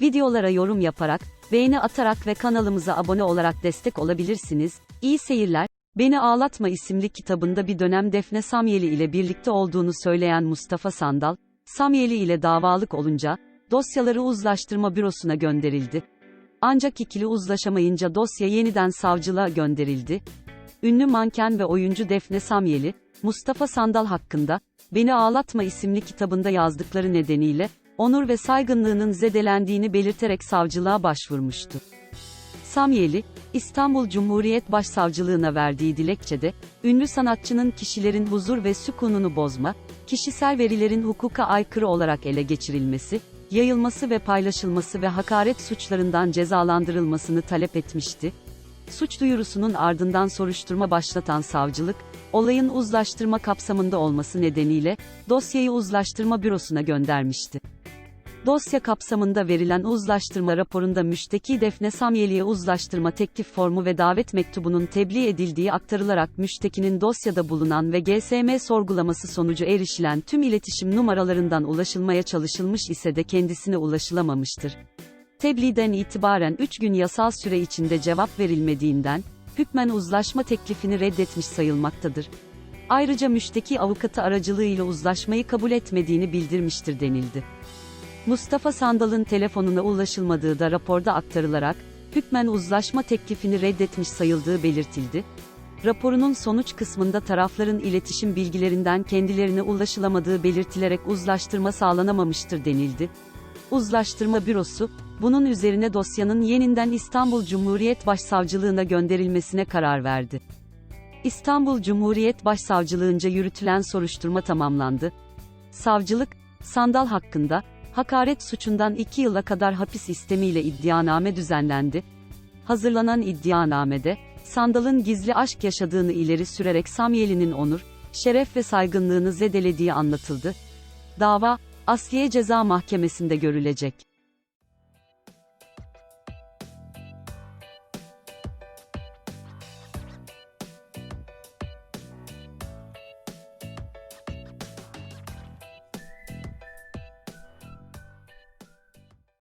Videolara yorum yaparak, beğeni atarak ve kanalımıza abone olarak destek olabilirsiniz. İyi seyirler. Beni Ağlatma isimli kitabında bir dönem Defne Samyeli ile birlikte olduğunu söyleyen Mustafa Sandal, Samyeli ile davalık olunca, dosyaları uzlaştırma bürosuna gönderildi. Ancak ikili uzlaşamayınca dosya yeniden savcılığa gönderildi. Ünlü manken ve oyuncu Defne Samyeli, Mustafa Sandal hakkında, Beni Ağlatma isimli kitabında yazdıkları nedeniyle, onur ve saygınlığının zedelendiğini belirterek savcılığa başvurmuştu. Samyeli, İstanbul Cumhuriyet Başsavcılığına verdiği dilekçede, ünlü sanatçının kişilerin huzur ve sükununu bozma, kişisel verilerin hukuka aykırı olarak ele geçirilmesi, yayılması ve paylaşılması ve hakaret suçlarından cezalandırılmasını talep etmişti. Suç duyurusunun ardından soruşturma başlatan savcılık, olayın uzlaştırma kapsamında olması nedeniyle, dosyayı uzlaştırma bürosuna göndermişti. Dosya kapsamında verilen uzlaştırma raporunda müşteki Defne Samyeli'ye uzlaştırma teklif formu ve davet mektubunun tebliğ edildiği aktarılarak müştekinin dosyada bulunan ve GSM sorgulaması sonucu erişilen tüm iletişim numaralarından ulaşılmaya çalışılmış ise de kendisine ulaşılamamıştır. Tebliğden itibaren 3 gün yasal süre içinde cevap verilmediğinden, hükmen uzlaşma teklifini reddetmiş sayılmaktadır. Ayrıca müşteki avukatı aracılığıyla uzlaşmayı kabul etmediğini bildirmiştir denildi. Mustafa Sandal'ın telefonuna ulaşılmadığı da raporda aktarılarak, hükmen uzlaşma teklifini reddetmiş sayıldığı belirtildi. Raporunun sonuç kısmında tarafların iletişim bilgilerinden kendilerine ulaşılamadığı belirtilerek uzlaştırma sağlanamamıştır denildi. Uzlaştırma Bürosu, bunun üzerine dosyanın yeniden İstanbul Cumhuriyet Başsavcılığına gönderilmesine karar verdi. İstanbul Cumhuriyet Başsavcılığınca yürütülen soruşturma tamamlandı. Savcılık, Sandal hakkında, hakaret suçundan 2 yıla kadar hapis istemiyle iddianame düzenlendi. Hazırlanan iddianamede, Sandal'ın gizli aşk yaşadığını ileri sürerek Samyeli'nin onur, şeref ve saygınlığını zedelediği anlatıldı. Dava, Asliye Ceza Mahkemesi'nde görülecek.